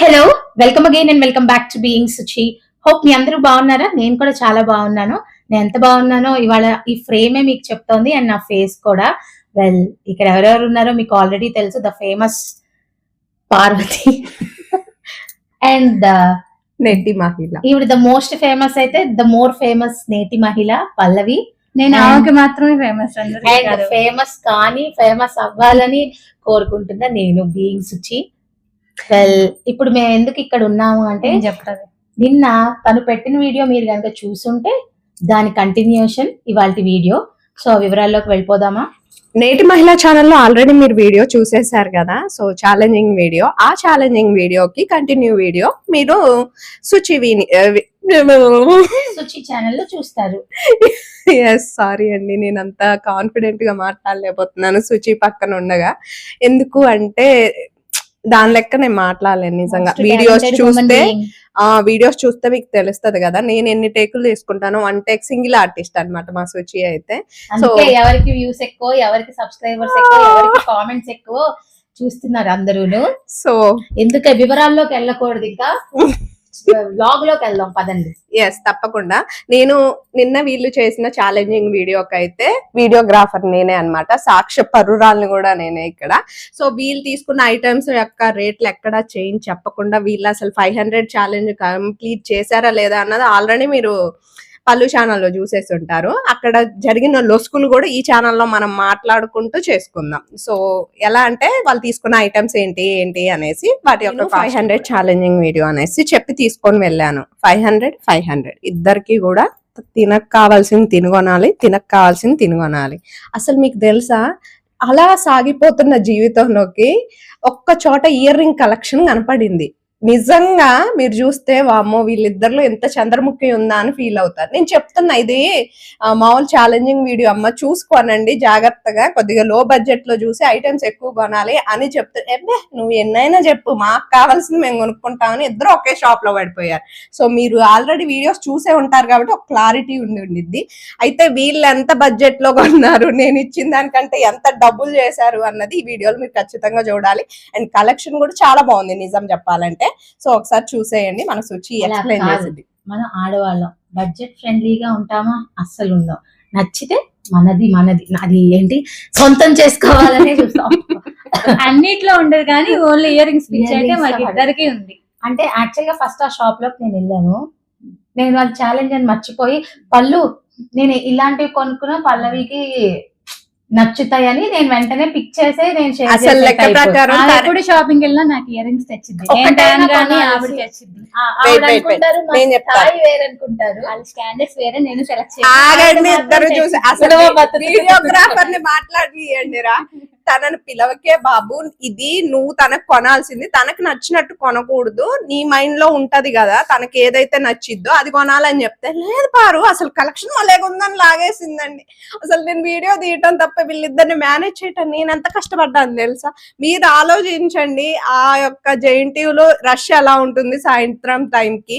Hello welcome again and welcome back to being Suchi hope మీ అందరూ బాగున్నారా? నేను కూడా చాలా బాగున్నాను. నేను ఎంత బాగున్నానో ఇవాళ ఈ ఫ్రేమే మీకు చెప్తోంది అండ్ నా ఫేస్ కూడా. వెల్ ఇక్కడ ఎవరెవరు ఉన్నారో మీకు ఆల్రెడీ తెలుసు. ద ఫేమస్ పార్వతి అండ్ నెడ్డి మహిళ. ఈవిడ ద మోస్ట్ ఫేమస్ అయితే ద మోర్ ఫేమస్ నేటి మహిళ పల్లవి. నేను ఆమెకి మాత్రమే ఫేమస్ అండ్. ఫేమస్ కానీ ఫేమస్ అవ్వాలని కోరుకుంటున్నా నేను బీయింగ్ సుచి వెల్ ఇప్పుడు మేము ఎందుకు ఇక్కడ ఉన్నాము అంటే ఏం చెప్తారు నిన్న తను పెట్టిన వీడియో మీరు కనుక చూసుంటే దాని కంటిన్యూషన్ ఇవాళ వీడియో. సో వివరాల్లోకి వెళ్ళిపోదామా? నేటి మహిళా ఛానల్లో ఆల్రెడీ మీరు వీడియో చూసేశారు కదా? So challenging video. ఆ ఛాలెంజింగ్ వీడియోకి కంటిన్యూ వీడియో. మీరు సుచి ఛానల్లో చూస్తారు. ఎస్ సారీ అండి. నేను అంత కాన్ఫిడెంట్గా మాట్లాడలేకపోతున్నాను. సుచి పక్కన ఉండగా. ఎందుకు అంటే దాని లెక్క నేను మాట్లాడలేను నిజంగా. వీడియోస్ చూస్తే. ఆ వీడియోస్ చూస్తే మీకు తెలుస్తది కదా. నేను ఎన్ని టేకులు తీసుకుంటాను వన్ టేక్ సింగిల్ ఆర్టిస్ట్ అన్నమాట మా సుచి అయితే. అందుకే ఎవరికి వ్యూస్ ఎక్కువ ఎవరికి సబ్స్క్రైబర్స్ ఎక్కువ ఎవరికి కామెంట్స్ ఎక్కువ చూస్తున్నారు అందరూను. సో ఎందుకు వివరాల్లోకి వెళ్ళకూడదు ఇంకా? బ్లాగ్లోకి వెళ్దాం పదండి. ఎస్ తప్పకుండా. నేను నిన్న వీళ్ళు చేసిన ఛాలెంజింగ్ వీడియోకి అయితే వీడియోగ్రాఫర్ నేనే అన్నమాట. సాక్ష్య పరురాల్ని కూడా నేనే ఇక్కడ. సో వీళ్ళు తీసుకున్న ఐటమ్స్ యొక్క రేట్లు ఎక్కడ చేంజ్ చెప్పకుండా వీళ్ళు అసలు ఫైవ్ హండ్రెడ్ ఛాలెంజ్ కంప్లీట్ చేశారా లేదా అన్నది ఆల్రెడీ మీరు పలు ఛానల్లో చూసేసి ఉంటారు అక్కడ జరిగిన లొసుకులు కూడా ఈ ఛానల్లో మనం మాట్లాడుకుంటూ చేసుకుందాం. సో ఎలా అంటే వాళ్ళు తీసుకున్న ఐటమ్స్ ఏంటి ఏంటి అనేసి వాటి యొక్క ఫైవ్ హండ్రెడ్ ఛాలెంజింగ్ వీడియో అనేసి చెప్పి తీసుకొని వెళ్ళాను. Five hundred five hundred. ఇద్దరికి కూడా తినక కావాల్సింది తినగొనాలి తినక కావాల్సింది తినగొనాలి. అసలు మీకు తెలుసా? అలా సాగిపోతున్న జీవితంలోకి ఒక్క చోట ఇయర్ రింగ్ కలెక్షన్ కనపడింది. నిజంగా మీరు చూస్తే వామ్మో వీళ్ళిద్దరిలో ఎంత చంద్రముఖి ఉందా అని ఫీల్ అవుతారు. నేను చెప్తున్నా ఇది ఆ, మామూలు ఛాలెంజింగ్ వీడియో అమ్మ చూసుకోనండి జాగ్రత్తగా కొద్దిగా లో బడ్జెట్లో చూసి ఐటమ్స్ ఎక్కువ కొనాలి అని చెప్తే ఎబ్బే నువ్వు ఎన్నైనా చెప్పు మాకు కావాల్సింది మేము కొనుక్కుంటామని ఇద్దరు ఒకే షాప్లో పడిపోయారు. సో మీరు ఆల్రెడీ వీడియోస్ చూసే ఉంటారు కాబట్టి ఒక క్లారిటీ ఉండి ఉండిద్ది. అయితే వీళ్ళు ఎంత బడ్జెట్లో కొన్నారు నేను ఇచ్చిన దానికంటే ఎంత డబ్బులు చేశారు అన్నది ఈ వీడియోలో మీరు ఖచ్చితంగా చూడాలి. అండ్ కలెక్షన్ కూడా చాలా బాగుంది నిజం చెప్పాలంటే. సో ఒకసారి చూసేయండి మన సుచి ఎక్స్ప్లెయిన్. చేసింది. మనం ఆడవాళ్ళం. బడ్జెట్ ఫ్రెండ్లీగా ఉంటామా? అస్సలు ఉందాం నచ్చితే మనది మనది. అది ఏంటి? సొంతం చేసుకోవాలనే చూస్తాం. అన్నిట్లో ఉండదు కానీ ఓన్లీ ఇయర్ రింగ్స్ అయితే మాకు. ఇద్దరికి ఉంది. అంటే యాక్చువల్గా ఫస్ట్ ఆ షాప్లోకి నేను వెళ్ళాను. నేను వాళ్ళ ఛాలెంజ్ అని మర్చిపోయి పళ్ళు నేను ఇలాంటివి కొనుక్కున్న పల్లవికి నచ్చుతాయని నేను వెంటనే పిక్ చేసే నేను అసలు లెక్క. ప్రకారం ఎప్పుడు షాపింగ్ వెళ్ళినా నాకు ఇయర్ రింగ్స్ తెచ్చింది నేను తెచ్చింది చెప్తాను. వాళ్ళ స్టాండర్డ్స్ వేరే నేను సెలెక్ట్ ఆగండి ఇద్దరు చూసి. అసలు. వీడియోగ్రాఫర్ని మాట్లాడియండి రా తనని పిలవకే బాబు ఇది నువ్వు తనకు కొనాల్సింది తనకు నచ్చినట్టు కొనకూడదు నీ మైండ్లో ఉంటది కదా తనకి ఏదైతే నచ్చిద్దో అది కొనాలని చెప్తే లేదు పారు అసలు కలెక్షన్ మళ్ళీ లాగేసిందండి. అసలు నేను వీడియో తీయటం తప్ప వీళ్ళిద్దరిని మేనేజ్ చేయటం నేను ఎంత కష్టపడ్డాను తెలుసా? మీరు ఆలోచించండి ఆ యొక్క జైంటివ్లో రష్ ఎలా ఉంటుంది సాయంత్రం టైం కి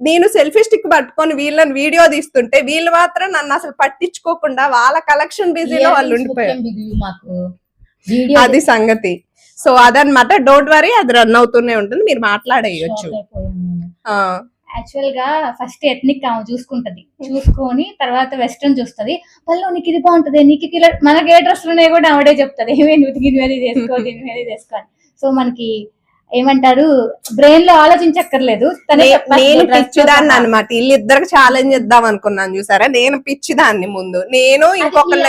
నేను సెల్ఫీ స్టిక్ పట్టుకొని వీళ్ళని వీడియో తీస్తుంటే వీళ్ళు మాత్రం నన్ను అసలు పట్టించుకోకుండా వాళ్ళ కలెక్షన్ బిజీలో వాళ్ళు ఉండిపోయారు. అది సంగతి. సో అదనమాట డోంట్ వరీ అది రన్ అవుతూనే ఉంటుంది. మీరు మాట్లాడేయచ్చు. యాక్చువల్గా ఫస్ట్ ఎథ్నిక్ ఆమె చూసుకుంటది. చూసుకొని తర్వాత వెస్ట్రన్ చూస్తది. పళ్ళు నీకు ఇది బాగుంటది. నీకు ఇలా మనకి ఏ డ్రెస్ ఉన్నాయి కూడా ఆవిడే చెప్తది. ఏమే నువ్వు దీని మీద వేసుకో దీని మీద అని. సో మనకి ఏమంటారు? బ్రెయిన్లో ఆలోచించక్కర్లేదు. నేను పిచ్చిదాన్ని. అనమాట వీళ్ళిద్దరికి ఛాలెంజ్ ఇద్దాం అనుకున్నాను చూసారా? నేను పిచ్చిదాన్ని ముందు. నేను ఇంకొకళ్ళ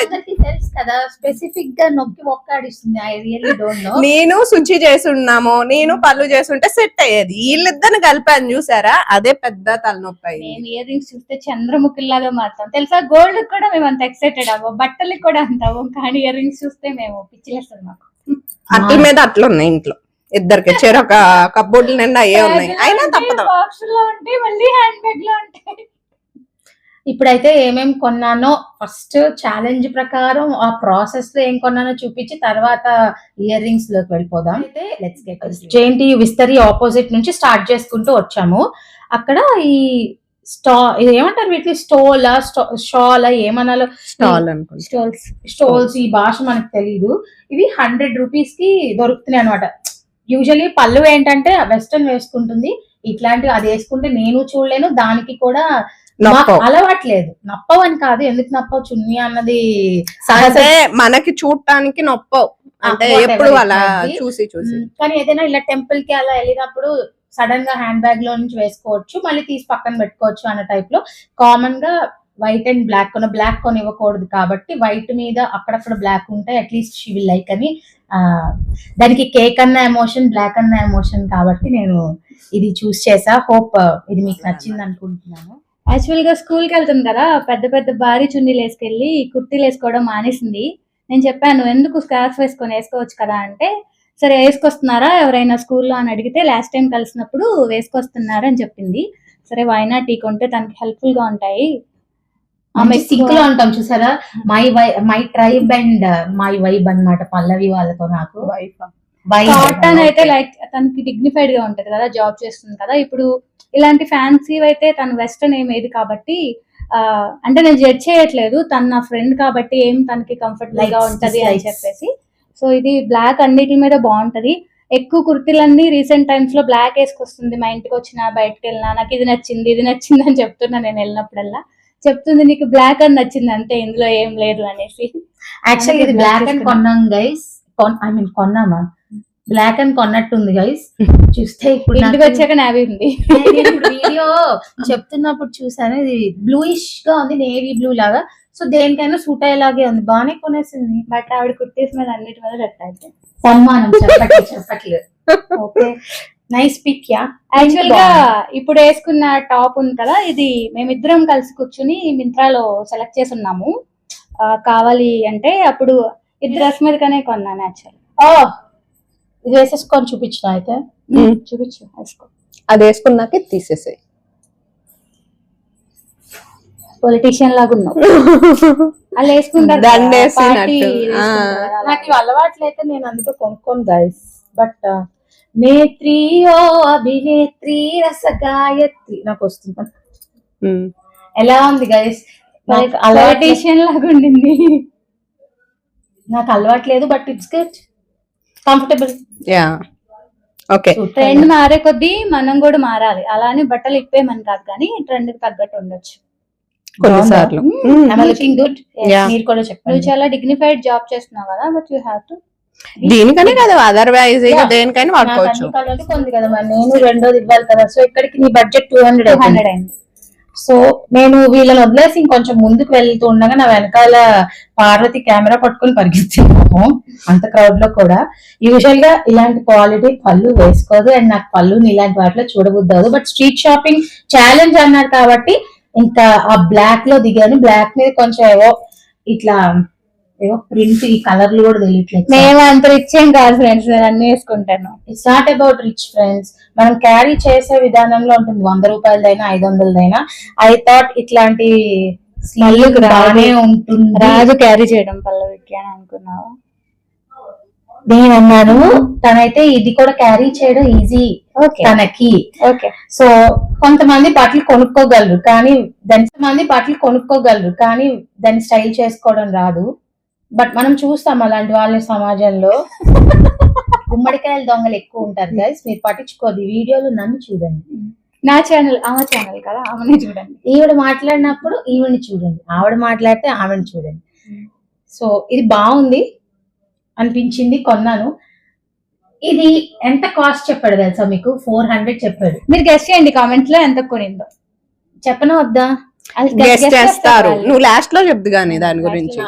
కదా స్పెసిఫిక్గా నొక్కి ఒక్కాడిస్తుంది ఐ రియల్లీ డోంట్ నో నేను శుచి చేసి ఉన్నాము నేను పళ్ళు చేస్తుంటే సెట్ అయ్యేది. వీళ్ళిద్దరిని కలిపాను చూసారా? అదే పెద్ద తలనొప్పి మేము ఇయర్ రింగ్స్ చూస్తే చంద్రముఖిలాగా మారుతాం. తెలుసా? గోల్డ్ కూడా మేము అంత ఎక్సైటెడ్ అవ్వం. బట్టలకి కూడా అంత అవ్వం. కానీ ఇయర్ రింగ్స్ చూస్తే మేము పిచ్చిలేస్తాం మాకు. అట్ల మీద అట్లా ఉన్నాయి ఇంట్లో. ఇద్దరికి చెరొక కబ్బోర్డుల నిండా అయ్యే ఉన్నాయి? అయినా తప్పదు. ఇప్పుడైతే ఏమేం కొన్నానో ఫస్ట్ ఛాలెంజ్ ప్రకారం ఆ ప్రాసెస్లో ఏం కొన్నానో చూపించి తర్వాత ఇయర్ రింగ్స్లోకి వెళ్ళిపోదాం. అయితే లెట్స్ గెట్ జేఎన్టీ విస్తరి ఆపోజిట్ నుంచి స్టార్ట్ చేసుకుంటూ వచ్చాము. అక్కడ ఈ స్టా ఇది ఏమంటారు వీటిని? స్టోల్ షాల్ ఏమనాలో? స్టాల్ అనుకుంటా. స్టోల్స్ స్టోల్స్ ఈ భాష మనకు తెలియదు ఇవి హండ్రెడ్ రూపీస్కి దొరుకుతున్నాయి అనమాట యూజువలీ పళ్ళు ఏంటంటే వెస్టర్న్ వేసుకుంటుంది. ఇట్లాంటివి అది వేసుకుంటే నేను చూడలేను. దానికి కూడా నొప్పవు. అలవాట్లేదు. నప్పవని కాదు. ఎందుకు నప్పవు? చున్నీ అన్నది అంటే మనకి చూడటానికి నొప్పవు. అంటే ఎప్పుడు అలా. చూసి కానీ ఏదైనా ఇలా టెంపుల్కి అలా వెళ్ళినప్పుడు సడన్గా హ్యాండ్ బ్యాగ్లో నుంచి వేసుకోవచ్చు. మళ్ళీ తీసి పక్కన పెట్టుకోవచ్చు అన్న టైప్లో. కామన్గా వైట్ అండ్ బ్లాక్ కొన బ్లాక్ కొని ఇవ్వకూడదు కాబట్టి వైట్ మీద అక్కడక్కడ బ్లాక్ ఉంటాయి అట్లీస్ట్ షీ విల్ లైక్ అని దానికి కేక్ అన్న ఎమోషన్ బ్లాక్ అన్న ఎమోషన్ కాబట్టి నేను ఇది చూస్. చేసా హోప్ uh, ఇది మీకు నచ్చింది అనుకుంటున్నాను. యాక్చువల్గా స్కూల్కి వెళ్తుంది కదా పెద్ద పెద్ద భారీ చున్నీలు వేసుకెళ్ళి కుర్తీలు వేసుకోవడం మానేసింది. నేను చెప్పాను ఎందుకు స్కార్ఫ్ వేసుకొని వేసుకోవచ్చు కదా? అంటే సరే వేసుకొస్తున్నారా? ఎవరైనా స్కూల్లో అని అడిగితే లాస్ట్ టైం కలిసినప్పుడు వేసుకొస్తున్నారని అని చెప్పింది. సరే వైనా టీ కొంటే తనకి హెల్ప్ఫుల్గా ఉంటాయి. ఆమె సింక్లో ఉంటాం చూసారా? My why my tribe and my vibe అన్నమాట పల్లవి వాళ్ళతో నాకు. కాటన్ అయితే లైక్ తనకి డిగ్నిఫైడ్గా ఉంటది కదా జాబ్ చేస్తుంది కదా. ఇప్పుడు ఇలాంటి ఫ్యాన్సీ అయితే తను వెస్టర్న్ ఏం ఏది కాబట్టి అంటే నేను జడ్జ్ చేయట్లేదు తను నా ఫ్రెండ్ కాబట్టి ఏం తనకి కంఫర్టబుల్గా ఉంటది అని. చెప్పేసి. సో ఇది బ్లాక్ అన్నిటి మీద బాగుంటది. ఎక్కువ కుర్తీలన్నీ రీసెంట్ టైమ్స్లో బ్లాక్ వేసుకొస్తుంది. మా ఇంటికి వచ్చినా బయటకు వెళ్ళినా నాకు ఇది నచ్చింది ఇది నచ్చింది అని చెప్తున్నా నేను వెళ్ళినప్పుడల్లా. చెప్తుంది నీకు బ్లాక్ అని నచ్చింది అంతే ఇందులో ఏం లేదు అనేసి. యాక్చువల్లీ ఇది బ్లాక్ అండ్. కొన్నాం గైస్ ఐ మీన్ కొన్నామా? బ్లాక్ అండ్ కొన్నట్టుంది గైస్ చూస్తే ఇప్పుడు ఇంటికి వచ్చాక నావీ ఉంది. వీడియో చెప్తున్నప్పుడు చూసాను ఇది బ్లూయిష్గా ఉంది నేవీ బ్లూ లాగా. సో దేనికైనా సూట్ అయ్యేలాగే ఉంది. బాగానే కొనేసింది. బట్ ఆవిడ కుర్తీస్ మీద అన్నిటి మీద సెట్ అయితే సన్మానం చెప్పట్లేదు చెప్పట్లేదు. ఓకే నైస్ పిక్ యా యాక్చువల్గా ఇప్పుడు వేసుకున్న టాప్ ఉంది కదా ఇది మేమిద్దరం కలిసి కూర్చుని మింత్రాలో సెలెక్ట్ చేసి ఉన్నాము కావాలి అంటే అప్పుడు ఈ డ్రెస్ మీదగానే కొన్నాను యాక్చువల్ ఓ! ఇది వేసేసుకొని చూపించిన అయితే. చూపించు వేసుకో. అది వేసుకున్నాక తీసేసాయి. పొలిటీషియన్ లాగా ఉన్నావు. వాళ్ళు వేసుకుంటారు అలా. నాకు అలవాట్లయితే నేను అందుకే కొనుక్కోను గైస్ బట్ నేత్రి ఓ అభినేత్రి రసగాయత్రి. నాకు వస్తుంది. ఎలా ఉంది గైస్ నాకు అలవాటు పొలిటీషియన్ లాగా ఉండింది. నాకు అలవాట్లేదు but it's good comfortable yeah. Okay. Trend మారే కొద్దీ మనం కూడా మారాలి. అలానే బట్టలు ఇప్పేమని కాదు కానీ ట్రెండ్కి తగ్గట్టు ఉండొచ్చు. కొన్నిసార్లు. గుడ్. మీరు కూడా నువ్వు చెప్పండి చాలా డిగ్నిఫైడ్ జాబ్ చేస్తున్నావు కదా బట్ యూ హ్యావ్ టు దీనికనే కదా అదర్వైజ్. దేనికైనా నాకు వాడుకోవచ్చు. అన్ని కలర్లు కొంది కదా మరి. నేను రెండోది ఇవ్వాలి కదా. సో ఇక్కడికి నీ బడ్జెట్ టూ హండ్రెడ్ హండ్రెడ్ అయింది. సో నేను వీళ్ళని వదిలేసి ఇంకొంచెం ముందుకు వెళ్తూ ఉండగా నా వెనకాల పార్వతి కెమెరా పట్టుకొని పరిగెత్తాము అంత క్రౌడ్లో కూడా. యూజువల్గా ఇలాంటి క్వాలిటీ పళ్ళు వేసుకోదు. అండ్ నాకు పళ్ళుని ఇలాంటి వాటిలో చూడబుద్దదు బట్ స్ట్రీట్ షాపింగ్ ఛాలెంజ్ అన్నారు కాబట్టి ఇంకా ఆ బ్లాక్లో దిగాను. బ్లాక్ మీద కొంచెం ఏవో ఇట్లా ఏవో ప్రింట్ ఈ కలర్లు కూడా తెలియట్లేదు మేము అంత రిచ్ ఏం కాదు ఫ్రెండ్స్ నేను అన్ని వేసుకుంటాను. It's not about rich friends మనం క్యారీ చేసే విధానంలో ఉంటుంది. వంద రూపాయలదైనా ఐదు వందలదైనా. ఐ థాట్ ఇట్లాంటి స్మెల్ ఉంటుంది. రాజు క్యారీ చేయడం పల్లవికి అని అనుకున్నావా? నేను అన్నాను తనైతే ఇది కూడా క్యారీ చేయడం ఈజీ ఓకే. తనకి. ఓకే. సో కొంతమంది బట్టలు కొనుక్కోగలరు కానీ దాని మంది బట్టలు కొనుక్కోగలరు కానీ దాన్ని స్టైల్ చేసుకోవడం రాదు. బట్ మనం చూస్తాం అలాంటి వాళ్ళని సమాజంలో. గుమ్మడికాయల దొంగలు ఎక్కువ ఉంటారు గైస్ మీరు పట్టించుకోదు ఈ వీడియోలో నన్ను చూడండి. నా ఛానల్ ఆమె ఛానల్ కదా ఆమెనే చూడండి. ఈవిడ మాట్లాడినప్పుడు ఈవిడ్ని చూడండి. ఆవిడ మాట్లాడితే ఆవిడని చూడండి. సో ఇది బాగుంది అనిపించింది కొన్నాను. ఇది ఎంత కాస్ట్ చెప్పాడు తెలుసా మీకు? ఫోర్ హండ్రెడ్ చెప్పాడు. మీరు గెస్ట్ చేయండి కామెంట్స్లో ఎంత కొనిందో. చెప్పనా వద్దా? అది గెస్ట్ చేస్తారు. నువ్వు లాస్ట్లో చెప్దు కానీ దాని గురించి.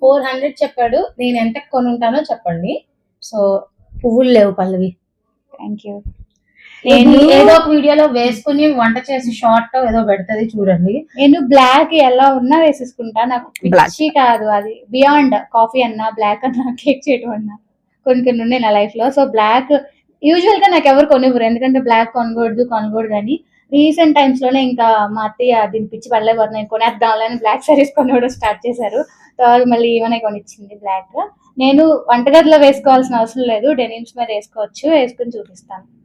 ఫోర్ హండ్రెడ్ చెప్పాడు. నేను ఎంత కొనుంటానో చెప్పండి. సో పువ్వులు లేవు పల్లవి. థ్యాంక్ యూ నేను ఏదో ఒక వీడియోలో వేసుకుని వంట చేసి షార్ట్ ఏదో పెడతది చూడండి. నేను బ్లాక్ ఎలా ఉన్నా వేసేసుకుంటా. నాకు. పిచ్చి కాదు అది. బియాండ్ కాఫీ అన్నా బ్లాక్ అన్నా కేక్ చేయడం అన్నా కొన్ని కొన్ని ఉన్నాయి నా లైఫ్లో. సో బ్లాక్ యూజువల్గా నాకు ఎవరు కొనివ్వరు. ఎందుకంటే బ్లాక్ కొనకూడదు కొనకూడదు అని. రీసెంట్ టైమ్స్లోనే ఇంకా మా అత్తయ్య దీని పిచ్చి పడలేవారు నేను కొనేద్దాంలని బ్లాక్ సారీస్ కొనడం స్టార్ట్ చేశారు. తర్వాత మళ్ళీ ఈమెనే కొనిచ్చింది బ్లాక్. నేను వంటగదిలో వేసుకోవాల్సిన అవసరం లేదు. డెనిమ్స్ మీద వేసుకోవచ్చు. వేసుకుని చూపిస్తాను.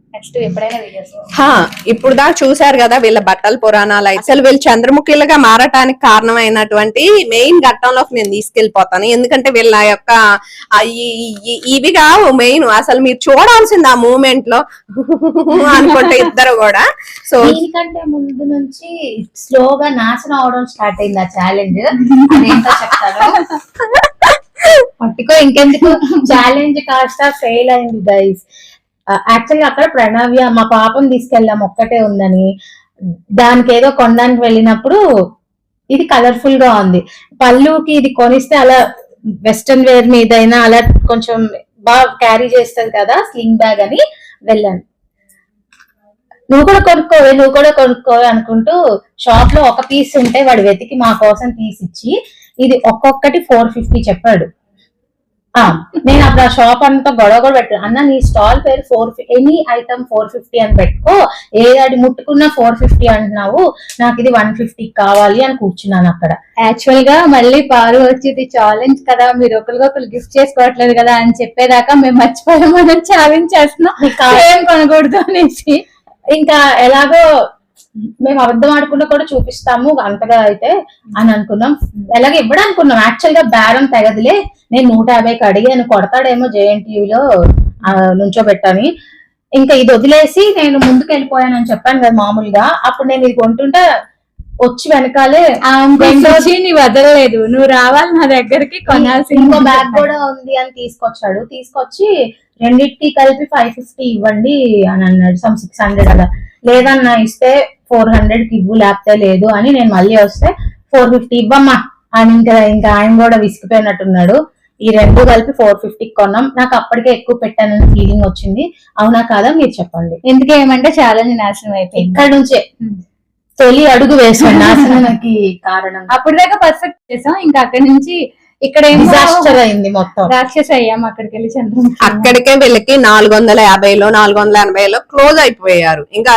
ఇప్పుడు దాకా చూశారు కదా వీళ్ళ బట్టల పురాణాలు. అయితే అసలు వీళ్ళు చంద్రముఖిలుగా మారటానికి కారణమైనటువంటి మెయిన్ ఘట్టంలోకి నేను తీసుకెళ్ళిపోతాను ఎందుకంటే వీళ్ళ యొక్క ఆ ఈ- ఈ- ఇవి కావు మెయిన్ అసలు మీరు చూడాల్సింది ఆ మూమెంట్లో. అనుకుంటే ఇద్దరు కూడా. సో దీనికంటే ముందు నుంచి స్లోగా నాశనం అవడం స్టార్ట్ అయింది ఆ ఛాలెంజ్ పట్టుకో ఇంకెందుకు? ఛాలెంజ్ కాస్త ఫెయిల్ అయింది గైస్ యాక్చువల్గా అక్కడ ప్రణవ్య మా పాపం తీసుకెళ్ళాం ఒక్కటే ఉందని. దానికి ఏదో కొనడానికి వెళ్ళినప్పుడు ఇది కలర్ఫుల్గా ఉంది. పళ్ళుకి ఇది కొనిస్తే అలా వెస్ట్రన్ వేర్ మీదైనా అలా కొంచెం బాగా క్యారీ చేస్తుంది కదా స్లింగ్ బ్యాగ్ అని వెళ్ళాను. నువ్వు కూడా కొనుక్కోవే నువ్వు కూడా కొనుక్కోవే అనుకుంటూ షాప్లో ఒక పీస్ ఉంటే వాడు వెతికి మా కోసం తీసిచ్చి ఇది ఒక్కొక్కటి ఫోర్ ఫిఫ్టీ చెప్పాడు. నేను అప్పుడు ఆ షాప్ అంతా గొడవ కూడా పెట్టాను. అన్న నీ స్టాల్ పేరు four any item four fifty అని పెట్టుకో. ఏది ముట్టుకున్నా ఫోర్ ఫిఫ్టీ అంటున్నావు. నాకు ఇది వన్ ఫిఫ్టీ కావాలి అని కూర్చున్నాను అక్కడ. యాక్చువల్గా మళ్ళీ పారు వచ్చి ఇది ఛాలెంజ్ కదా మీరు ఒకరికొకరు గిఫ్ట్ చేసుకోవట్లేదు కదా అని చెప్పేదాకా మేము మర్చిపోయాం మనం ఛాలెంజ్ చేస్తున్నాం కొనకూడదు అనేసి. ఇంకా ఎలాగో మేము అబద్ధం ఆడకుండా కూడా చూపిస్తాము అంతగా అయితే అని అనుకున్నాం. ఎలాగ ఇవ్వడం అనుకున్నాం. యాక్చువల్గా బేరం తెగదులే. నేను నూట యాభైకి అడిగాను కొడతాడేమో జేఎన్టీవీలో నుంచోబెట్టని ఇంకా ఇది వదిలేసి నేను ముందుకు వెళ్ళిపోయానని చెప్పాను కదా మామూలుగా. అప్పుడు నేను ఇది కొంటుంటే వచ్చి వెనకాలే రెండోది నీ వదలలేదు. నువ్వు రావాలి నా దగ్గరికి కొనాల్సింది ఇంకో బ్యాగ్ కూడా ఉంది అని తీసుకొచ్చాడు. తీసుకొచ్చి రెండింటికి కలిపి ఫైవ్ ఫిఫ్టీ ఇవ్వండి అని అన్నాడు. సమ్ సిక్స్ హండ్రెడ్ అలా. లేదన్నా ఇస్తే ఫోర్ హండ్రెడ్కి ఇవ్వు లేకపోతే లేదు అని నేను మళ్ళీ వస్తే ఫోర్ ఫిఫ్టీ ఇవ్వమ్మా అని ఇంకా ఇంకా ఆయన కూడా విసిగిపోయినట్టున్నాడు. ఈ రెండు కలిపి ఫోర్ ఫిఫ్టీకి కొన్నాం. నాకు అప్పటికే ఎక్కువ పెట్టానని ఫీలింగ్ వచ్చింది. అవునా కాదా మీరు చెప్పండి. ఎందుకు ఏమంటే ఛాలెంజ్ నాశనం అయిపోయింది. ఇక్కడ నుంచే. తొలి అడుగు వేసాను నాశనానికి కారణం. అప్పుడు దాకా పర్ఫెక్ట్ చేసాం. ఇంకా అక్కడి నుంచి ఇక్కడ డిజాస్టర్ అయింది మొత్తం. రాక్షస్ అయ్యాం అక్కడికి వెళ్ళి చంద్రముఖి అక్కడికే వీళ్ళకి నాలుగు వందల యాభైలో నాలుగు వందల ఎనభైలో క్లోజ్ అయిపోయారు. ఇంకా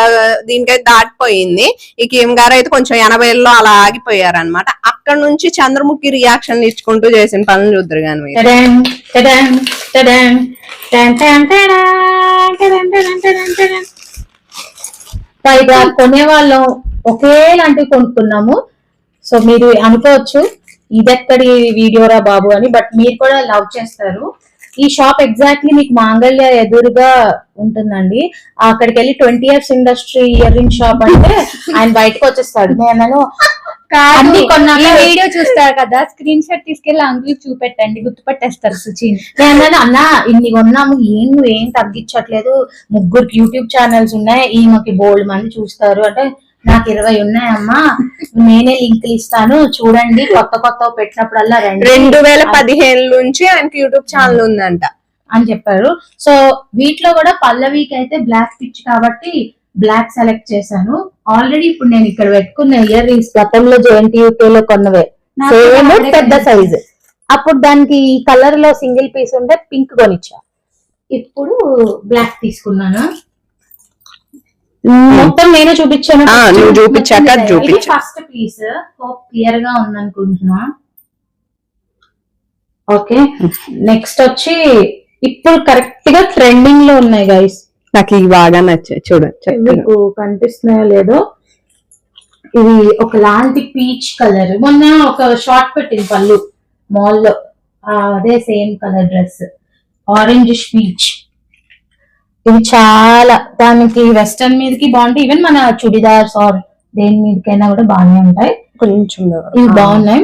దీనికైతే దాటిపోయింది. ఈ కిమ్ గారు అయితే కొంచెం ఎనభైలో అలా ఆగిపోయారు అనమాట అక్కడ నుంచి చంద్రముఖి రియాక్షన్ ఇచ్చుకుంటూ చేసిన పనులు చూద్దరు కానీ. పైగా కొనేవాళ్ళం ఒకేలాంటివి కొనుక్కున్నాము. సో మీరు అనుకోవచ్చు ఇదెక్కడి వీడియోరా బాబు అని బట్ మీరు కూడా లవ్ చేస్తారు. ఈ షాప్ ఎగ్జాక్ట్లీ మీకు మాంగళ్య ఎదురుగా ఉంటుందండి. అక్కడికి వెళ్ళి twenty years industry ear ring shop అంటే ఆయన బయటకు వచ్చేస్తాడు. నేను అన్ని ఈ కొన్నాక వీడియో చూస్తారు కదా స్క్రీన్ షాట్ తీసుకెళ్ళి అంకుల్ చూపెట్టండి గుర్తుపట్టేస్తారు సుచిన్. నేను అన్న ఇన్ని కొన్నాము ఏం నువ్వు ఏం తగ్గించట్లేదు. ముగ్గురికి యూట్యూబ్ ఛానల్స్ ఉన్నాయి ఈమెకి బోల్డ్ మంది చూస్తారు. అంటే నాకు ఇరవై ఉన్నాయమ్మా. నేనే లింకులు ఇస్తాను. చూడండి కొత్త కొత్త పెట్టినప్పుడల్లా రండి. రెండు వేల పదిహేను నుంచి ఆయనకి యూట్యూబ్ ఛానల్ ఉందంట. అని చెప్పారు. సో వీటిలో కూడా పల్లవికి అయితే బ్లాక్ పిచ్ కాబట్టి బ్లాక్ సెలెక్ట్ చేశాను. ఆల్రెడీ ఇప్పుడు నేను ఇక్కడ పెట్టుకున్న ఇయర్ రింగ్స్ గతంలో జేఎన్టీయూకే లో కొన్నవే. సేమ్ పెద్ద. సైజ్ అప్పుడు దానికి ఈ కలర్లో సింగిల్ పీస్ ఉంటే పింక్ కొనిచ్చా. ఇప్పుడు బ్లాక్ తీసుకున్నాను. మొత్తం నేనే చూపించాను. నువ్వు చూపించాక చూపించు. ఫస్ట్ పీస్ క్లియర్గా ఉందనుకుంటున్నా. ఓకే నెక్స్ట్ వచ్చి ఇప్పుడు కరెక్ట్గా ట్రెండింగ్లో ఉన్నాయి గైస్ నాకు ఇవి బాగా నచ్చాయి. చూడండి మీకు కనిపిస్తున్నాయో లేదో. ఇది ఒక లాంటి పీచ్ కలర్ మొన్న ఒక షార్ట్ పెట్టింది పళ్ళు. మాల్లో. ఆ, అదే same colour dress orange peach ఇవి చాలా దానికి వెస్టర్న్ మీదకి బాగుంటాయి. ఈవెన్ మన చుడిదార్స్ ఆర్ దేని మీదకైనా కూడా బాగానే ఉంటాయి. కొంచెం ఇవి బాగున్నాయి.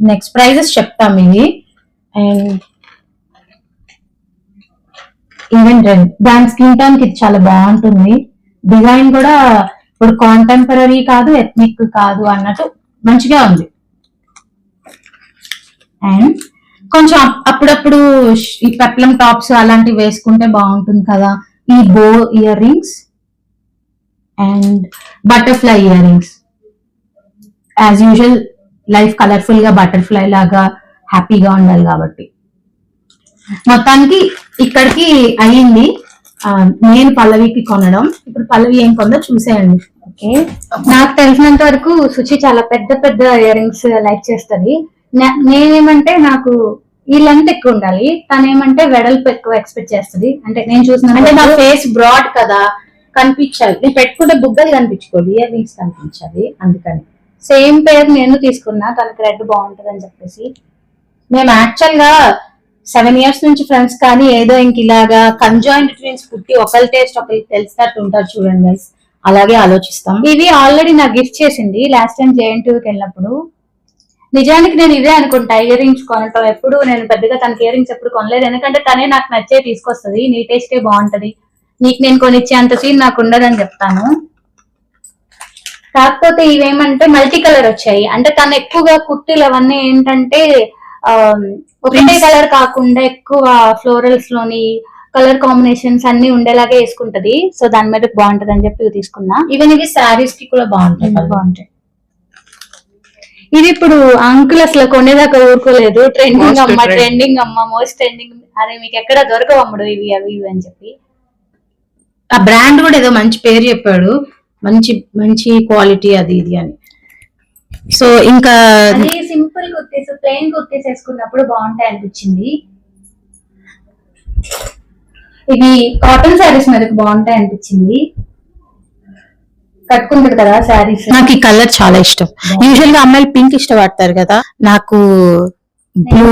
నెక్స్ట్ ప్రైజెస్ చెప్తాం ఇవి. అండ్ ఈవెన్ దాని స్కిన్ టోన్కి ఇది చాలా బాగుంటుంది. డిజైన్ కూడా ఇప్పుడు కాంటెంపరీ కాదు ఎథ్నిక్ కాదు అన్నట్టు మంచిగా ఉంది. అండ్ కొంచెం అప్- అప్పుడప్పుడు ఈ పెప్లం టాప్స్ అలాంటివి వేసుకుంటే బాగుంటుంది కదా. ఈ bow ear rings and butterfly ear rings. As usual life కలర్ఫుల్గా బటర్ఫ్లై లాగా హ్యాపీగా ఉండాలి కాబట్టి. మొత్తానికి ఇక్కడికి అయ్యింది. నేను పల్లవికి కొనడం. ఇప్పుడు పల్లవి ఏం కొందో చూసేయండి. ఓకే నాకు తెలిసినంత వరకు సుచి చాలా పెద్ద పెద్ద ఇయర్ రింగ్స్ లైక్ చేస్తుంది. నేనేమంటే నాకు ఈ లెంత్ ఎక్కువ ఉండాలి. తను ఏమంటే వెడల్పు ఎక్కువ ఎక్స్పెక్ట్ చేస్తుంది. అంటే నేను చూసిన అంటే నా ఫేస్ బ్రాడ్ కదా కనిపించాలి. నేను పెట్టుకుంటే బుగ్గలు కనిపించుకోదు ఇయర్ రింగ్స్ కనిపించాలి అందుకని. సేమ్ పేరు నేను తీసుకున్నా తనకి రెడ్ బాగుంటది అని చెప్పేసి. మేము యాక్చువల్గా సెవెన్ ఇయర్స్ నుంచి ఫ్రెండ్స్ కానీ ఏదో ఇంక ఇలాగా కంజాయింట్ ట్విన్స్ పుట్టి ఒకరి టేస్ట్ ఒకరికి తెలిసినట్టు ఉంటారు చూడండి. అలాగే ఆలోచిస్తాం. ఇవి ఆల్రెడీ నాకు గిఫ్ట్ చేసింది. లాస్ట్ టైం జేఎన్టీకి వెళ్ళినప్పుడు నిజానికి నేను ఇదే అనుకుంటా ఇయర్ రింగ్స్ కొనటం. ఎప్పుడు నేను పెద్దగా తనకి ఇయర్ రింగ్స్ ఎప్పుడు కొనలేదు. ఎందుకంటే తనే నాకు నచ్చే తీసుకొస్తుంది. నీ టేస్టే బాగుంటది. నీకు నేను కొనిచ్చే అంత సీన్ నాకు ఉండదని చెప్తాను. కాకపోతే ఇవేమంటే మల్టీ కలర్ వచ్చాయి. అంటే తను ఎక్కువగా కుర్తీలు అవన్నీ ఏంటంటే ఒకటే కలర్ కాకుండా ఎక్కువ ఫ్లోరల్స్లోని కలర్ కాంబినేషన్స్ అన్ని ఉండేలాగే వేసుకుంటది. సో దాని మీద బాగుంటది అని చెప్పి తీసుకున్నా. ఈవెన్ ఇవి శారీస్కి కూడా బాగుంటాయి. బాగుంటాయి. ఇది ఇప్పుడు అంకుల్ అసలు కొనేదాకా ఊరుకోలేదు. ట్రెండింగ్ అమ్మ. ట్రెండింగ్ అమ్మ మోస్ట్ ట్రెండింగ్ అరే మీకు ఎక్కడ దొరకవు అమ్ముడు ఇవి అవి ఇవి అని చెప్పి. ఆ బ్రాండ్ కూడా ఏదో మంచి పేరు చెప్పాడు. మంచి మంచి క్వాలిటీ అది ఇది అని. సో ఇంకా అది సింపుల్ కుర్తీస్ ప్లెయిన్ కుర్తీస్ వేసుకున్నప్పుడు బాగుంటాయి అనిపించింది. ఇవి కాటన్ శారీస్ మీదకి బాగుంటాయి అనిపించింది. కట్టుకుంటారు కదా శారీస్. నాకు ఈ కలర్ చాలా ఇష్టం. యూజువల్గా అమ్మాయిలు పింక్ ఇష్టపడతారు కదా నాకు బ్లూ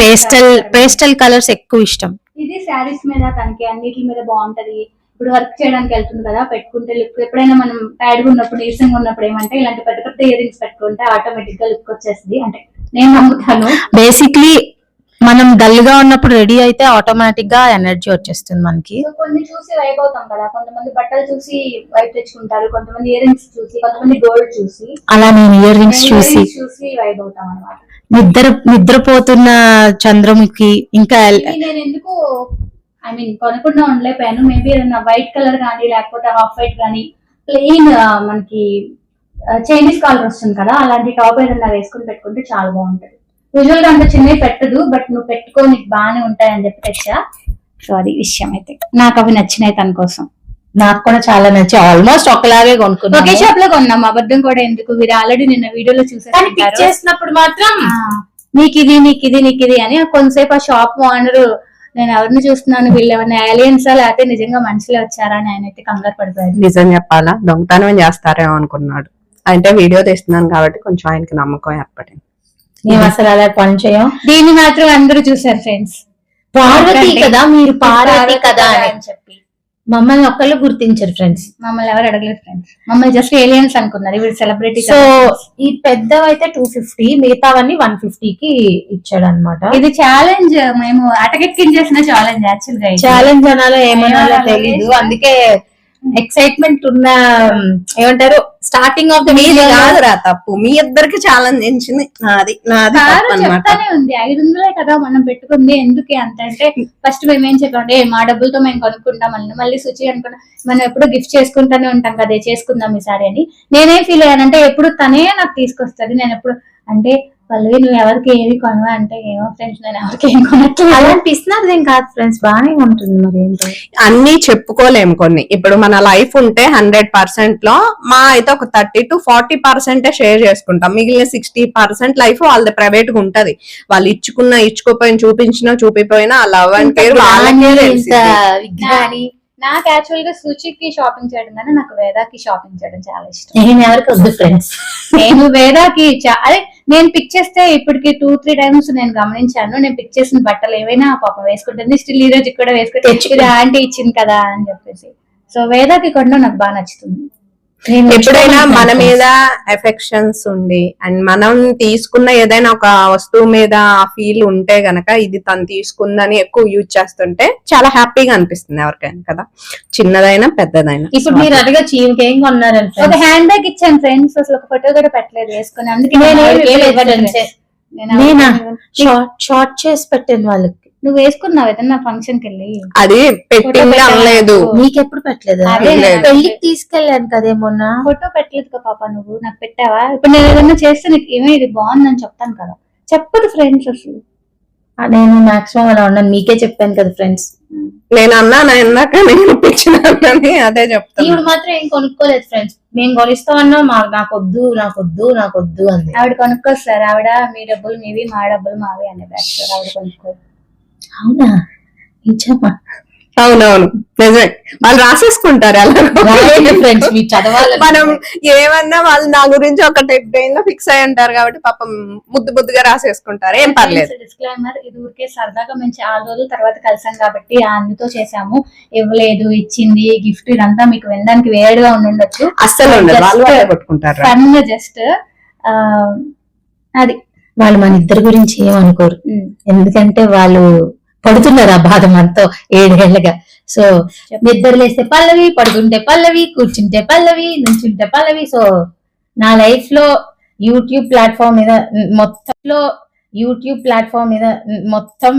పేస్టల్ పేస్టల్ కలర్స్ ఎక్కువ ఇష్టం. ఇది శారీస్ మీద తనకి అన్నిటి మీద బాగుంటది. ఇప్పుడు వర్క్ చేయడానికి వెళ్తుంది కదా పెట్టుకుంటే లుక్ ఎప్పుడైనా మనం టైర్డ్ ఉన్నప్పుడు నీరసంగా ఉన్నప్పుడు ఏమంటే ఇలాంటి పెద్ద పెద్ద ఇయర్ రింగ్స్ పెట్టుకుంటే ఆటోమేటిక్గా లుక్ వచ్చేస్తుంది. అంటే నేను నమ్ముతాను. బేసిక్లీ మనం డల్గా ఉన్నప్పుడు రెడీ అయితే ఆటోమేటిక్గా ఎనర్జీ వచ్చేస్తుంది మనకి. కొన్ని చూసి వైబ్ అవుతాం కదా. కొంతమంది బట్టలు చూసి వైబ్ తెచ్చుకుంటారు. కొంతమంది ఇయర్ రింగ్స్ చూసి కొంతమంది గోల్డ్ చూసి. అలా నేను ఇయర్ రింగ్స్ చూసి. చూసి వైబ్ అవుతాం అనమాట నిద్ర నిద్రపోతున్న చంద్రముఖి ఇంకా నేను ఎందుకు ఐ మీన్ కొనకుండా ఉండలేకపోయాను. మేబీ ఏదైనా వైట్ కలర్ కానీ లేకపోతే హాఫ్ వైట్ కానీ ప్లెయిన్ మనకి చైనీస్ కాలర్ వస్తుంది కదా. అలాంటి టాప్ ఏదైనా వేసుకుని పెట్టుకుంటే చాలా బాగుంటది. యూజువల్గా అంత చిన్నవి పెట్టదు బట్ నువ్వు పెట్టుకో నీకు బాగానే ఉంటాయని చెప్పి తెచ్చా సో అది విషయం అయితే. నాకు అవి నచ్చినాయి తన కోసం. నాకు కూడా చాలా నచ్చి ఆల్మోస్ట్ ఒకలాగే ఒకే కొనుక్కున్నాను షాప్లో కొన్నాం. అబద్ధం కూడా ఎందుకు? మీరు ఆల్రెడీ నిన్న వీడియోలో కానీ పిక్ చేసినప్పుడు మాత్రం నీకు ఇది నీకు ఇది నీకు ఇది అని కొంతసేపు ఆ షాప్ ఓనర్ నేను ఎవరిని చూస్తున్నాను? వీళ్ళు ఎవరిని ఏలియన్సా లేకపోతే నిజంగా మనుషులే వచ్చారా? అని ఆయన అయితే కంగారు పడిపోయాడు నిజం చెప్పాలా? దొంగతనం చేస్తారేమో అనుకున్నాడు. అంటే వీడియో తీస్తున్నాను కాబట్టి కొంచెం ఆయనకి నమ్మకం ఏర్పడింది. మేము. అసలు అలా పని చేయం? దీన్ని మాత్రం అందరూ చూసారు ఫ్రెండ్స్. పార్వతి కదా మీరు పార్వతి కదా అని చెప్పి. మమ్మల్ని ఒక్కళ్ళు గుర్తించారు ఫ్రెండ్స్. మమ్మల్ని ఎవరు అడగలేదు ఫ్రెండ్స్. మమ్మల్ని జస్ట్ ఏలియన్స్ అనుకున్నారు వీడు సెలబ్రిటీ సో ఈ పెద్దవైతే టూ ఫిఫ్టీ మిగతావన్నీ వన్కి ఇచ్చాడు అనమాట ఇది ఛాలెంజ్ మేము అటకెక్కించేసిన ఛాలెంజ్ యాక్చువల్గా. ఛాలెంజ్ అనాలో ఏమనాలో తెలీదు లేదు. అందుకే ఎక్సైట్మెంట్ ఉన్న ఏమంటారు స్టార్టింగ్ ఆఫ్ ద మీది కాదురా తప్పు. మీ ఇద్దరికి ఛాలెంజ్ ఎంచింది నాది నాది తప్పు చెప్తానే ఉంది. ఐదు వందలే కదా మనం పెట్టుకుంది. ఎందుకే అంత అంటే ఫస్ట్ మేము ఏం చెప్పామంటే "ఏ, మా డబ్బులతో మేము కొనుక్కుంటాం అని మళ్ళీ శుచి అనుకున్నా మనం ఎప్పుడు గిఫ్ట్ చేసుకుంటానే ఉంటాం కదా "ఏ, చేసుకుందాం ఈసారి అని. నేనేం ఫీల్ అయ్యానంటే ఎప్పుడు తనే నాకు తీసుకొస్తుంది. నేను ఎప్పుడు అంటే పల్లవి నువ్వు ఎవరికి ఏమి కొనవా అంటే ఏమో ఫ్రెండ్స్ నేను ఎవరికి ఏం కొనట్లేదు. అలాంటి పిసినది ఏం కాదు ఫ్రెండ్స్ బాగానే ఉంటుంది మరి ఏంటో? అన్ని చెప్పుకోలేము కొన్ని. ఇప్పుడు మన లైఫ్ ఉంటే హండ్రెడ్ పర్సెంట్లో మా అయితే ఒక thirty to forty percent share చేసుకుంటాం. మిగిలిన సిక్స్టీ పర్సెంట్ లైఫ్ వాళ్ళది ప్రైవేట్గా ఉంటది. వాళ్ళు ఇచ్చుకున్నా ఇచ్చుకోపోయినా చూపించినా చూపిపోయినా ఆ లవ్ అండ్ పేరు వాళ్ళకే తెలిసింది. నాకు యాక్చువల్గా సూచికి షాపింగ్ చేయడం కానీ నాకు వేదాకి షాపింగ్ చేయడం చాలా ఇష్టం. నేను ఎవరికి వద్దు ఫ్రెండ్స్ నేను వేదాకి అదే నేను పిక్ చేస్తే ఇప్పటికి టూ త్రీ టైమ్స్ నేను గమనించాను. నేను పిక్ చేసిన బట్టలు ఏవైనా పాపం వేసుకుంటుంది. స్టిల్ ఈ రోజు కూడా వేసుకుంటే. ఇది ఆంటీ ఇచ్చింది కదా అని చెప్పేసి. సో వేదాకి కొనడం నాకు బాగా నచ్చుతుంది. ఎప్పుడైనా మన మీద ఎఫెక్షన్స్ ఉండి అండ్ మనం తీసుకున్న ఏదైనా ఒక వస్తువు మీద ఫీల్ ఉంటే గనక ఇది తను తీసుకుందని ఎక్కువ యూజ్ చేస్తుంటే చాలా హ్యాపీగా అనిపిస్తుంది ఎవరికైనా కదా. చిన్నదైనా పెద్దదైనా. ఇప్పుడు మీరు అడగచ్చు ఈమెకి ఏం కొన్నారని ఒక? హ్యాండ్ బ్యాగ్ ఇచ్చాను ఫ్రెండ్స్ అసలు ఒక ఫోటో కూడా పెట్టలేదు వేసుకుని అందుకే నేను షార్ట్ చేసి పెట్టాను వాళ్ళకి. నువ్వు వేసుకున్నావు ఏదన్నా ఫంక్షన్కి వెళ్ళి అది పెట్టింది. అనలేదు. నీకెప్పుడు పెట్టలేదు. పెళ్ళికి తీసుకెళ్ళాను కదే మొన్న. ఫోటో పెట్టలేదు కదా పాప నువ్వు. నాకు పెట్టావా? ఇప్పుడు నేను ఏదైనా చేస్తే నీకు ఏమో ఇది బాగుందని చెప్తాను కదా. చెప్పదు ఫ్రెండ్స్ అసలు. నేను మాక్సిమం అలా ఉన్నాను. మీకే చెప్పాను కదా ఫ్రెండ్స్. నేను అన్నాను ఇందాక నేను అదే చెప్తాను. ఈవిడ మాత్రం ఏం కొనుక్కోలేదు ఫ్రెండ్స్. మేము కొనిస్తామన్నా మా నాకొద్దు నాకొద్దు నాకొద్దు అంది. ఆవిడ కొనుక్కొస్తారు. ఆవిడ మీ డబ్బులు మీవి మా డబ్బులు మావి అనే బ్యాగ్ ఆవిడ కొనుక్కో అవునా? నిజమా? అవునవును. నిజమే. వాళ్ళు రాసేసుకుంటారు అలా ఫ్రెండ్స్ మీరు చదవాలి. మనం ఏమన్నా వాళ్ళు నా గురించి ఒక బ్రెయిన్లో ఫిక్స్ అయి ఉంటారు కాబట్టి పాపం ముద్దు ముద్దుగా రాసేసుకుంటారు. ఏం పర్లేదు. డిస్క్లైమర్ ఇది ఊరికే సరదాగా మేము చాలా రోజుల తర్వాత కలిసాం కాబట్టి అందుతో చేసాము ఇవ్వలేదు ఇచ్చింది గిఫ్ట్ ఇదంతా మీకు వినడానికి వేరుగా ఉండి ఉండొచ్చు అస్సలు ఉండదు. వాళ్ళు ఫన్ జస్ట్ అది. వాళ్ళు మన ఇద్దరి గురించి ఏమనుకోరు ఎందుకంటే వాళ్ళు పడుతున్నారు ఆ బాధ మనతో ఏడేళ్ళగా సో నిద్ర లేస్తే పల్లవి పడుకుంటే పల్లవి కూర్చుంటే పల్లవి నుంచుంటే పల్లవి. సో నా లైఫ్లో యూట్యూబ్ ప్లాట్ఫామ్ మీద మొత్తంలో యూట్యూబ్ ప్లాట్ఫామ్ మీద మొత్తం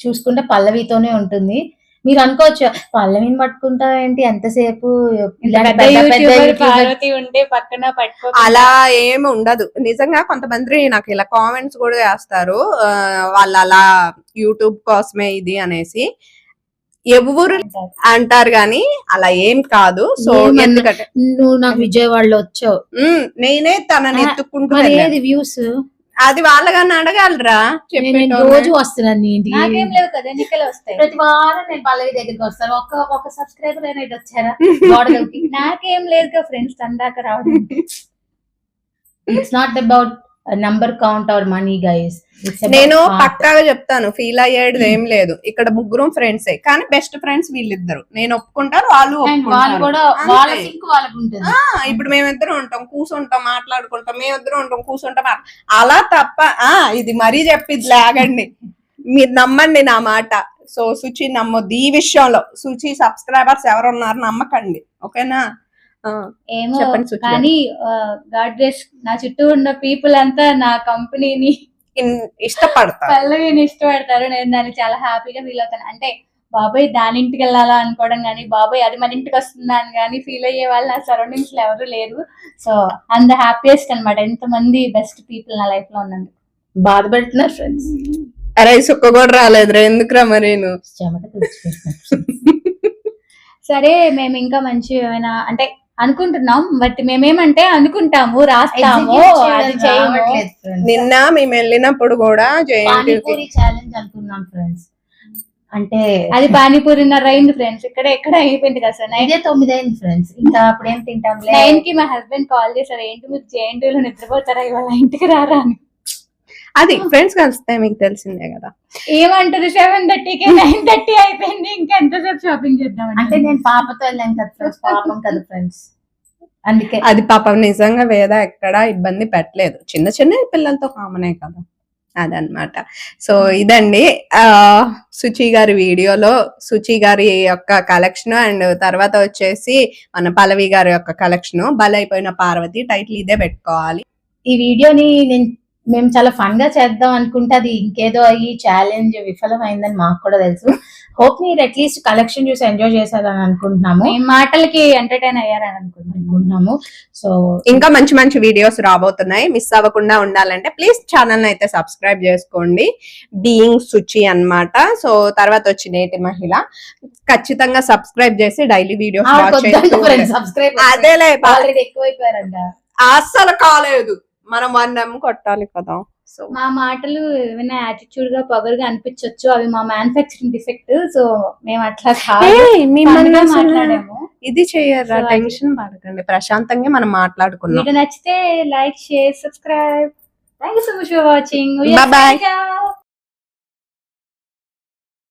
చూసుకుంటే పల్లవితోనే ఉంటుంది. మీరు అనుకోవచ్చు పల్లవిని పట్టుకుంటా ఏంటి? ఎంతసేపు పార్వతి ఉంటే పక్కన పట్టుకో అలా ఏమి ఉండదు. నిజంగా కొంతమంది నాకు ఇలా కామెంట్స్ కూడా చేస్తారు ఆ, వాళ్ళు అలా యూట్యూబ్ కోసమే ఇది అనేసి. ఎవరు అంటారు. కానీ అలా ఏం కాదు. సో ఎందుకంటే నువ్వు నాకు విజయవాడలో వచ్చావు. నేనే తనని ఆ, ఎత్తుకుంటూ మరి వెళ్ళాను. ఏది వ్యూస్ అది వాళ్ళగాని అడగలరా. నేను. రోజు వస్తున్నాను నీ ఇంటికి నాకేం లేవు కదా ఎన్నికలు వస్తాయి. ప్రతి వారం నేను పల్లవి దగ్గరికి వస్తాను. ఒక్క ఒక సబ్స్క్రైబర్ అనేది వచ్చారా? నాకేం లేదు కదా ఫ్రెండ్స్ అందాక రావడం it's not about number count our money guys నేను పక్కాగా చెప్తాను ఫీల్ అయ్యేది ఏం లేదు. ఇక్కడ ముగ్గురు ఫ్రెండ్సే కానీ బెస్ట్ ఫ్రెండ్స్ వీళ్ళిద్దరు. నేను ఒప్పుకుంటారు వాళ్ళు వాళ్ళు ఒప్పుకుంటారు. కూడా అంతే. వాళ్ళ సింక్ వాళ్ళకు ఉంటుంది. ఆ, ఇప్పుడు మేమిద్దరం ఉంటాం కూర్చుంటాం మాట్లాడుకుంటాం మేమిద్దరం ఉంటాం కూర్చుంటాం అలా తప్ప ఆ ఇది మరీ చెప్పిది లాగండి. మీరు నమ్మండి నా మాట. సో సుచి నమ్మొద్దు. ఈ విషయంలో సుచి సబ్స్క్రైబర్స్ ఎవరు ఉన్నారు నమ్మకండి. ఓకేనా? ఏమో. కానీ గాడ్ బ్లెస్ నా చుట్టూ ఉన్న పీపుల్ అంతా నా కంపెనీని ఇష్టపడతారు. పల్లవిని ఇష్టపడతారు. నేను దాన్ని చాలా హ్యాపీగా ఫీల్ అవుతాను. అంటే బాబాయ్ దాని ఇంటికి వెళ్ళాలా అనుకోవడం కానీ బాబాయ్ అది మన ఇంటికి వస్తుందా అని కానీ ఫీల్ అయ్యే వాళ్ళు నా సరౌండింగ్స్లో ఎవరు లేరు. సో అంత హ్యాపీయెస్ట్ అనమాట ఎంతమంది బెస్ట్ పీపుల్ నా లైఫ్లో ఉన్నందుకు. బాధ పెడుతున్నారు ఫ్రెండ్స్ అరే సుక్క కూడా రాలేదురా. ఎందుకురా మరి నువ్వు? చెమట తుడిచిపెడుతున్నారు. సరే మేము ఇంకా మంచి ఏమైనా అంటే అనుకుంటున్నాం బట్ మేమేమంటే అనుకుంటాము రాస్తాము అది చేయము. నిన్న మేము వెళ్ళినప్పుడు కూడా జయంతి పానీపూరి ఛాలెంజ్ అనుకున్నాం ఫ్రెండ్స్ అంటే అది పానీపూరిన్నర అయింది ఫ్రెండ్స్ ఇక్కడ ఎక్కడ అయిపోయింది కదా సార్? నైన్ తొమ్మిది అయింది ఫ్రెండ్స్ ఇంకా అప్పుడు ఏం తింటాం నైన్కి మా హస్బెండ్ కాల్ చేశారు. ఏంటి మీరు జేఎన్టీ లో నిద్రపోతారా? ఇవాళ ఇంటికి రారా అని. అది ఫ్రెండ్స్ కలిస్తే మీకు తెలిసిందే కదా. ఏమంటారు సెవెన్ థర్టీకి నైన్ థర్టీ అయిపోయింది. ఇంకా ఎంతసేపు షాపింగ్ చేద్దాం అంటే నేను పాపతో వెళ్ళాను కదా ఫ్రెండ్స్ పాపం కదా ఫ్రెండ్స్ అందుకే. అది పాపం నిజంగా వేద ఎక్కడా ఇబ్బంది పెట్టలేదు. చిన్న చిన్న పిల్లలతో కామనే కదా. అదనమాట సో ఇదండి. ఆ సుచి గారి వీడియోలో సుచి గారి యొక్క కలెక్షన్ అండ్ తర్వాత వచ్చేసి మన పల్లవి గారి యొక్క కలెక్షన్ బలైపోయిన పార్వతి టైటిల్ ఇదే పెట్టుకోవాలి. ఈ వీడియోని నేను మేము చాలా ఫన్గా చేద్దాం అనుకుంటే అది ఇంకేదో అయ్యి ఛాలెంజ్ విఫలమైందని మాకు కూడా తెలుసు. హోప్ మీరు అట్లీస్ట్ కలెక్షన్ చూసి ఎంజాయ్ చేశారని అనుకుంటున్నాము. మీ మాటలకి ఎంటర్టైన్ అయ్యారని అనుకుంటున్నాము. సో ఇంకా మంచి మంచి వీడియోస్ రాబోతున్నాయి. మిస్ అవ్వకుండా ఉండాలంటే ప్లీజ్ ఛానల్ అయితే సబ్స్క్రైబ్ చేసుకోండి. బీయింగ్ సుచి అన్నమాట. సో తర్వాత వచ్చి నేటి మహిళ. ఖచ్చితంగా సబ్స్క్రైబ్ చేసి డైలీ వీడియోస్ అదేలే అస్సలు కాలేదు. మనం వన్ కొట్టాలి కదా. సో మా మాటలు ఏమైనా యాటిట్యూడ్గా పొగరుగా అనిపించవచ్చు అవి మా మ్యానుఫాక్చరింగ్ డిఫెక్ట్ సో మేము అట్లా మాట్లాడాము. ఇది చేయరా టెన్షన్ పడకండి. ప్రశాంతంగా మనం మాట్లాడుకున్నాం. వీడియో నచ్చితే like share subscribe. Thank you so much for watching bye.